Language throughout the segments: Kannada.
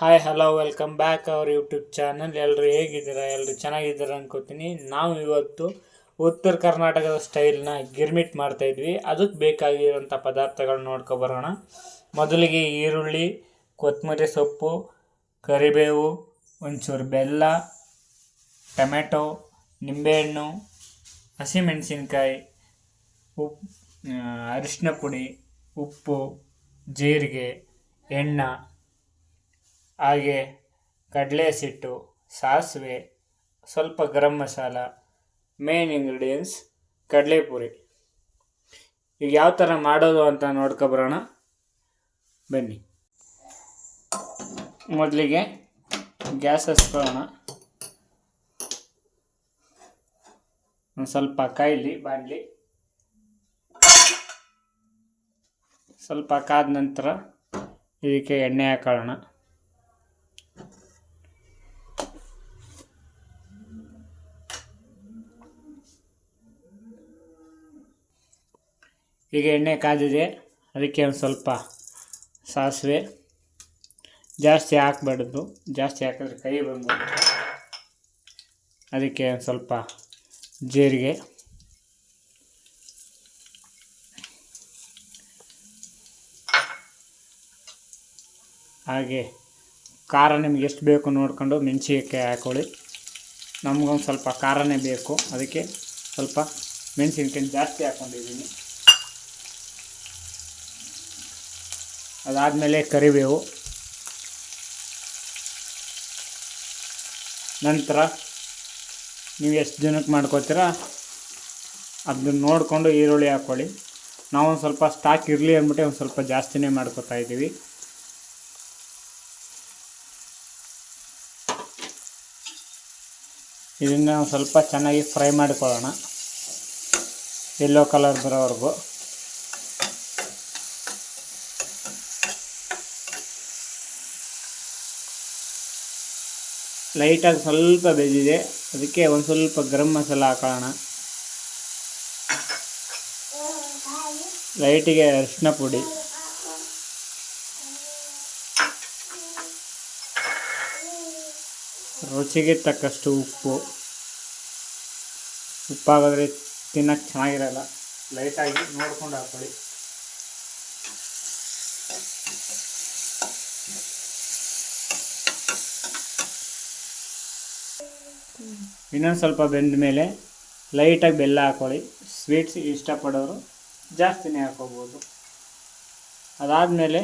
Hi hello welcome back our YouTube channel ಎಲ್ಲರೂ ಹೇಗಿದ್ದೀರಾ? ಎಲ್ಲರೂ ಚೆನ್ನಾಗಿದ್ದೀರಾ ಅನ್ಕೋತೀನಿ. ನಾವು ಇವತ್ತು ಉತ್ತರ ಕರ್ನಾಟಕದ ಸ್ಟೈಲ್ನ ಗಿರ್ಮಿಟ್ ಮಾಡ್ತಾ ಇದ್ವಿ. ಅದಕ್ಕೆ ಬೇಕಾಗಿರೋಂಥ ಪದಾರ್ಥಗಳನ್ನ ನೋಡ್ಕೊಬರೋಣ ಮೊದಲಿಗೆ ಈರುಳ್ಳಿ ಕೊತ್ತಂಬರಿ ಸೊಪ್ಪು, ಕರಿಬೇವು, ಒಂಚೂರು ಬೆಲ್ಲ, ಟೊಮೆಟೊ, ನಿಂಬೆಹಣ್ಣು, ಹಸಿಮೆಣಸಿನ್ಕಾಯಿ ಉಪ್ಪು ಅರಿಶಿನ ಪುಡಿ, ಉಪ್ಪು, ಜೀರಿಗೆ, ಎಣ್ಣೆ ಹಾಗೆ ಕಡಲೆ ಹಸಿಟ್ಟು ಸಾಸಿವೆ, ಸ್ವಲ್ಪ ಗರಂ ಮಸಾಲ ಮೇನ್ ಇಂಗ್ರೀಡಿಯೆಂಟ್ಸ್ ಕಡಲೆಪುರಿ. ಈಗ ಯಾವ ಥರ ಮಾಡೋದು ಅಂತ ನೋಡ್ಕೊಬರೋಣ ಬನ್ನಿ. ಮೊದಲಿಗೆ ಗ್ಯಾಸ್ ಹಚ್ಕೊಳ್ಳೋಣ. ಒಂದು ಸ್ವಲ್ಪ ಕಾಯಿಲಿ, ಬಾಣಲಿ. ಸ್ವಲ್ಪ ಕಾದ ನಂತರ ಇದಕ್ಕೆ ಎಣ್ಣೆ ಹಾಕೊಳ್ಳೋಣ. ಈಗ ಎಣ್ಣೆ ಕಾದಿದೆ, ಅದಕ್ಕೆ ಒಂದು ಸ್ವಲ್ಪ ಸಾಸಿವೆ. ಜಾಸ್ತಿ ಹಾಕ್ಬಾರ್ದು, ಜಾಸ್ತಿ ಹಾಕಿದ್ರೆ ಕೈ ಬಂದು ಅದಕ್ಕೆ ಒಂದು ಸ್ವಲ್ಪ ಜೀರಿಗೆ. ಹಾಗೆ ಖಾರ ನಿಮ್ಗೆ ಎಷ್ಟು ಬೇಕು ನೋಡ್ಕೊಂಡು ಮೆಣಸಿಗೆ ಹಾಕೊಳ್ಳಿ. ನಮಗೊಂದು ಸ್ವಲ್ಪ ಖಾರನೇ ಬೇಕು. ಅದಕ್ಕೆ ಸ್ವಲ್ಪ ಮೆಣಸಿನ್ಕಾಯಿ ಜಾಸ್ತಿ ಹಾಕ್ಕೊಂಡಿದ್ದೀನಿ ಅದಾದಮೇಲೆ ಕರಿಬೇವು. ನಂತರ ನೀವು ಎಷ್ಟು ಜನಕ್ಕೆ ಮಾಡ್ಕೋತೀರ ಅದನ್ನ ನೋಡಿಕೊಂಡು ಈರುಳ್ಳಿ ಹಾಕ್ಕೊಳ್ಳಿ ನಾವು ಸ್ವಲ್ಪ ಸ್ಟಾಕ್ ಇರಲಿ ಅಂದ್ಬಿಟ್ಟು ಒಂದು ಸ್ವಲ್ಪ ಜಾಸ್ತಿನೇ ಮಾಡ್ಕೋತಾ ಇದ್ದೀವಿ. ಇದನ್ನು ಸ್ವಲ್ಪ ಚೆನ್ನಾಗಿ ಫ್ರೈ ಮಾಡ್ಕೊಳ್ಳೋಣ. ಯೆಲ್ಲೋ ಕಲರ್ ಬರೋವರೆಗೂ. ಲೈಟಾಗಿ ಸ್ವಲ್ಪ ಬೆಂದಿದೆ ಅದಕ್ಕೆ ಒಂದು ಸ್ವಲ್ಪ ಗರಂ ಮಸಾಲ ಹಾಕೋಣ ಲೈಟಿಗೆ ಅರಿಶಿನ ಪುಡಿ. ರುಚಿಗೆ ತಕ್ಕಷ್ಟು ಉಪ್ಪು. ಉಪ್ಪಾಗಿದ್ರೆ ತಿನ್ನಕ್ಕೆ ಚೆನ್ನಾಗಿರಲ್ಲ. ಲೈಟಾಗಿ ನೋಡ್ಕೊಂಡು ಹಾಕೊಳ್ಳಿ. ಇನ್ನೊಂದು ಸ್ವಲ್ಪ ಬೆಂದ ಮೇಲೆ ಲೈಟಾಗಿ ಬೆಲ್ಲ ಹಾಕೊಳ್ಳಿ. ಸ್ವೀಟ್ಸ್ ಇಷ್ಟಪಡೋರು ಜಾಸ್ತಿನೇ ಹಾಕೋಬೋದು. ಅದಾದಮೇಲೆ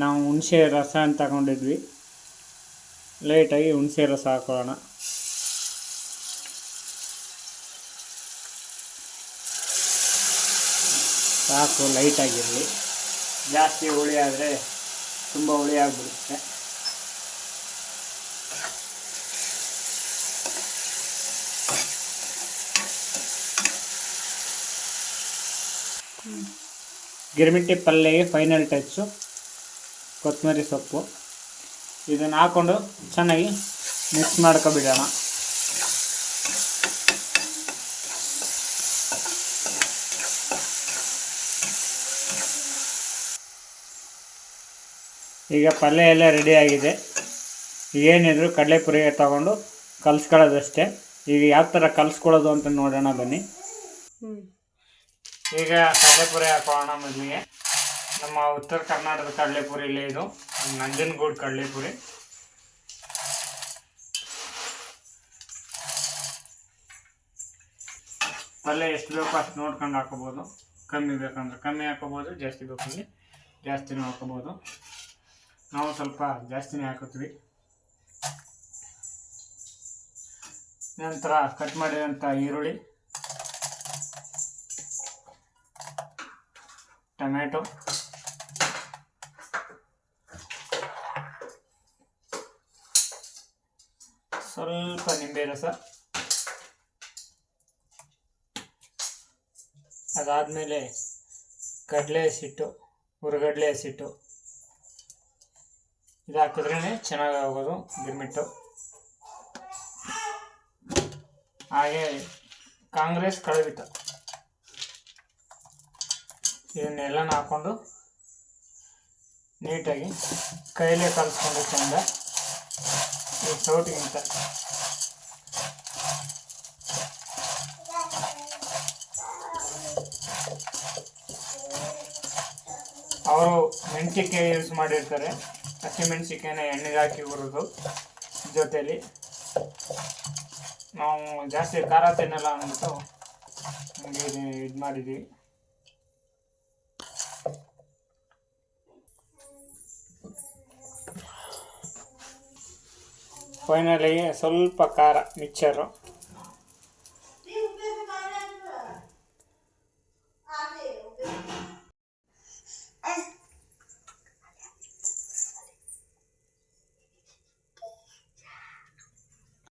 ನಾವು ಹುಣಸೆ ರಸ ಅಂತ ತಗೊಂಡಿದ್ವಿ. ಲೈಟಾಗಿ ಹುಣಸೆ ರಸ ಹಾಕೊಳ್ಳೋಣ. ಸಾಕು ಲೈಟಾಗಿರಲಿ ಜಾಸ್ತಿ ಹುಳಿ ಆದರೆ ತುಂಬ ಹುಳಿ ಆಗಿಬಿಡುತ್ತೆ. ಗಿರ್ಮಿಟ್ಟಿ ಪಲ್ಯಗೆ ಫೈನಲ್ ಟಚ್ಚು ಕೊತ್ತಂಬರಿ ಸೊಪ್ಪು. ಇದನ್ನು ಹಾಕ್ಕೊಂಡು ಚೆನ್ನಾಗಿ ಮಿಕ್ಸ್ ಮಾಡ್ಕೊಬಿಡೋಣ. ಈಗ ಪಲ್ಯ ಎಲ್ಲ ರೆಡಿಯಾಗಿದೆ ಏನಿದ್ರು ಕಡಲೆಪುರಿ ತಗೊಂಡು ಕಲಿಸ್ಕೊಳ್ಳೋದಷ್ಟೇ. ಈಗ ಯಾವ ಥರ ಕಲಿಸ್ಕೊಳ್ಳೋದು ಅಂತ ನೋಡೋಣ ಬನ್ನಿ. ಈಗ ಕಡಲೆಪುರಿ ಹಾಕೋಣ ಮೊದಲಿಗೆ ನಮ್ಮ ಉತ್ತರ ಕರ್ನಾಟಕದ ಕಡಲೆಪುರಿ ಇಲ್ಲೇ ಇದು. ನಂಜನಗೂಡು ಕಡಲೆಪುರಿ. ಪಲ್ಯ ಎಷ್ಟು ಬೇಕೋ ಅಷ್ಟು ನೋಡ್ಕೊಂಡು ಹಾಕೋಬೋದು. ಕಮ್ಮಿ ಬೇಕಂದ್ರೆ ಕಮ್ಮಿ ಹಾಕೋಬೋದು, ಜಾಸ್ತಿ ಬೇಕಂದ್ರೆ ಜಾಸ್ತಿನೂ ಹಾಕೋಬೋದು. ನಾವು ಸ್ವಲ್ಪ ಜಾಸ್ತಿನೇ ಹಾಕೋತೀವಿ ನಂತರ ಕಟ್ ಮಾಡಿದಂಥ ಈರುಳ್ಳಿ. ಟೊಮ್ಯಾಟೊ. ಸ್ವಲ್ಪ ನಿಂಬೆ ರಸ. ಅದಾದಮೇಲೆ ಕಡಲೆ ಹಸಿಟ್ಟು ಹುರುಗಡಲೆ ಹಸಿಟ್ಟು. ಇದು ಹಾಕಿದ್ರೇ ಚೆನ್ನಾಗಿ ಆಗೋದು ಗಿರ್ಮಿಟ್ಟು. ಹಾಗೆ ಕಾಂಗ್ರೆಸ್ ಕಳವಿತ. ಇದನ್ನೆಲ್ಲನ ಹಾಕ್ಕೊಂಡು ನೀಟಾಗಿ ಕೈಲೇ ಕಲಿಸ್ಕೊಂಡು ಚಂದ ಈ ಸೌಟಿಗಿಂತ ಅವರು ಮೆಣಸಿನ್ಕಾಯಿ ಯೂಸ್ ಮಾಡಿರ್ತಾರೆ. ಹಸಿಮೆಣಸಿನ್ಕಾಯಿನ ಎಣ್ಣೆಗೆ ಹಾಕಿ ಹುರಿದು ಜೊತೆಯಲ್ಲಿ ನಾವು ಜಾಸ್ತಿ ಖಾರ ತಿನ್ನಲ್ಲ ಅಂದ್ಬಿಟ್ಟು ಇದು ಮಾಡಿದ್ದೀವಿ. ಫೈನಲಿ ಸ್ವಲ್ಪ ಖಾರ ಮಿಕ್ಚರು